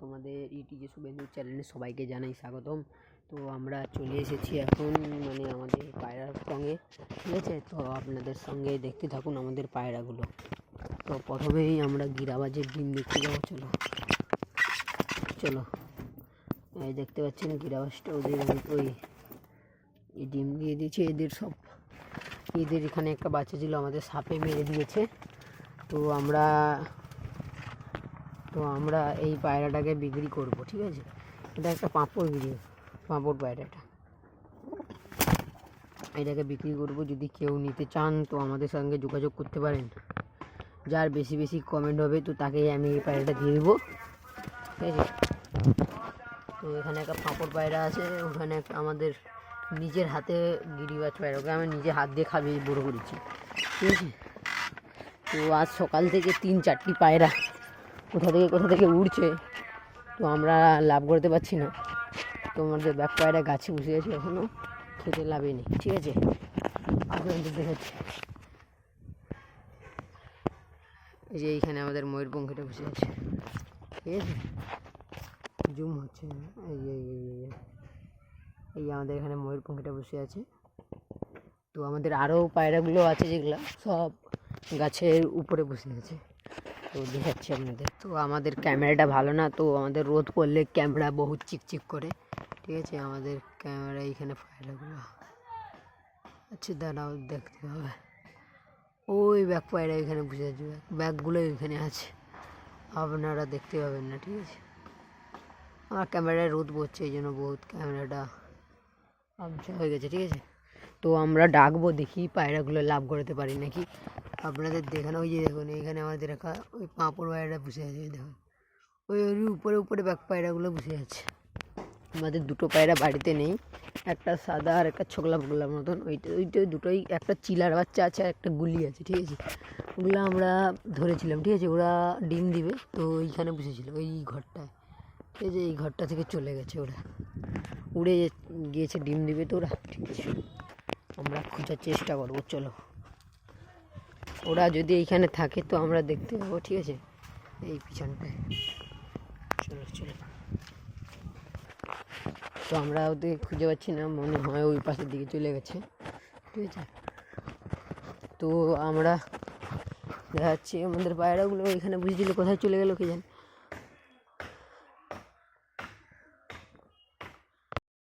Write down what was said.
তোমাদের ইটিজে শুভেন্দু চ্যানেলে সবাইকে জানাই স্বাগতম। তো আমরা চলে এসেছি এখন মানে আমাদের পায়রার সঙ্গে ঠিক আছে? তো আপনাদের সঙ্গে দেখতে থাকুন আমাদের পায়রাগুলো। তো প্রথমেই আমরা গিরাবাজের ডিম দেখতে যাব, চলো। চলো। এই দেখতে পাচ্ছেন গিরাবাজটা, ওদের ওই, এই ডিম দিয়ে দিয়েছে এদের সব। এদের এখানে একটা বাচ্চা ছিল, আমাদের সাপে মেরে দিয়েছে। তো আমরা তো আমরা এই পায়রাটাকে বিক্রি করব, ঠিক আছে? এটা একটা পাঁপড় বিক্রি, পাঁপড় পায়রাটা। এটাকে বিক্রি করব যদি কেউ নিতে চান, তো আমাদের সঙ্গে যোগাযোগ করতে পারেন। যার বেশি বেশি কমেন্ট হবে, তো তাকেই আমি এই পায়রাটা দিয়ে দেবো, ঠিক আছে? তো এখানে একটা পাঁপড় পায়রা আছে, ওখানে একটা আমাদের নিজের হাতে গিরিবাজ পায়রা, ওকে আমি নিজে হাত দিয়ে খাবি বড়ো করেছি, ঠিক আছে? তো আজ সকাল থেকে তিন চারটি পায়রা কোথা থেকে কোথা থেকে উড়ছে? তো আমরা লাভ করতে পারছি না। তো আমাদের ব্যাক পায়রা গাছে বসে আছে এখনও খেতে লাভই নেই ঠিক আছে? আপনাদের দেখাচ্ছি। এই যে এইখানে আমাদের ময়ূরপঙ্খীটা বসে আছে। ঠিক আছে? জুম হচ্ছে এই এই এই, আমাদের এখানে ময়ূরপঙ্খীটা বসে আছে। তো আমাদের আরও পায়রাগুলো আছে যেগুলো সব গাছের উপরে বসে আছে। তো দেখাচ্ছি আপনাদের। তো আমাদের ক্যামেরাটা ভালো না, তো আমাদের রোদ পড়লে ক্যামেরা বহুত চিকচিক করে। ঠিক আছে, আমাদের ক্যামেরা এইখানে পায়রাগুলো আচ্ছা দাঁড়াও, দেখতে হবে। ওই ব্যাগ পায়রা এখানে আছে, ব্যাগ। ব্যাগগুলো এখানে আছে। আপনারা দেখতে পাবেন না, ঠিক আছে। আমার ক্যামেরায় রোদ পড়ছে, এই জন্য বহুত ক্যামেরাটা আবছা হয়ে গেছে, ঠিক আছে। তো আমরা ডাকবো, দেখি পায়রাগুলো লাভ করতে পারি নাকি। আপনাদের দেখানো, ওই যে দেখুন এখানে আমাদের রাখা ওই পাঁপড় পায়রা বসে আছে দেখুন। ওই ওই উপরে উপরে ব্যাক পায়রাগুলো বসে আছে। আমাদের দুটো পায়রা বাড়িতে নেই, একটা সাদা আর একটা ছোকলা পোকলার মতন। ওইটা ওইটা দুটোই, একটা চিলার বাচ্চা আছে আর একটা গুলি আছে, ঠিক আছে? ওগুলো আমরা ধরেছিলাম, ঠিক আছে? ওরা ডিম দিবে, তো ওইখানে বসেছিল, ওই ঘরটায়। ঠিক আছে এই ঘরটা থেকে চলে গেছে ওরা। উড়ে গিয়েছে, ডিম দিবে তো ওরা, ঠিক আছে। খোঁজার চেষ্টা করব, চলো। ওরা যদি এইখানে থাকে তো আমরা দেখতে পাবো ঠিক আছে? এই পিছনটায়। চলো চলো। তো আমরা ওদের খুঁজে পাচ্ছি না, মনে হয় ওই পাশের দিকে চলে গেছে, ঠিক আছে? তো আমরা দেখা যাচ্ছে, আমাদের পায়রাগুলো এখানে বুঝেছিল কোথায় চলে গেলো কে জানে?